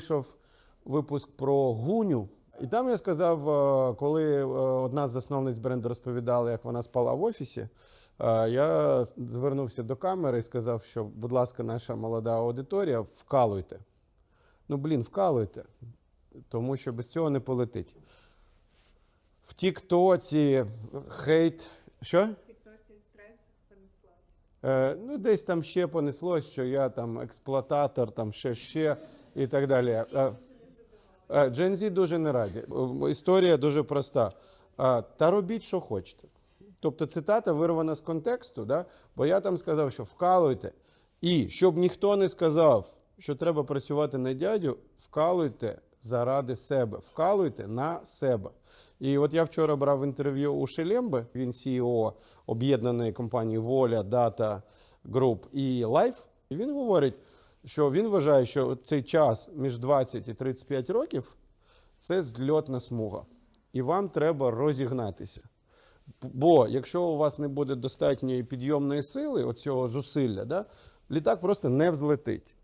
вийшов випуск про гуню. І там я сказав, е, коли е, одна з засновниць бренду розповідала, як вона спала в офісі, е, я звернувся до камери і сказав, що, будь ласка, наша молода аудиторія, вкалуйте. Ну, блін, вкалуйте, тому що без цього не полетить. В Тіктоці хейт. Що? Ну, десь там ще понеслось, що я там експлуататор, там ще ще і так далі. Е, дуже не раді. Е, Історія дуже проста. Та робіть, що хочете. Тобто цитата вирвана з контексту, да? бо я там сказав, що вкалуйте. І щоб ніхто не сказав, що треба працювати на дядю, вкалуйте заради себе, вкалуйте на себе. І от я вчора брав інтерв'ю у Шелемби, він CEO об'єднаної компанії Воля, Data Group і Life. І він говорить, що він вважає, що цей час між 20 і 35 років це зльотна смуга. І вам треба розігнатися. Бо якщо у вас не буде достатньої підйомної сили, оцього зусилля, да, літак просто не взлетить.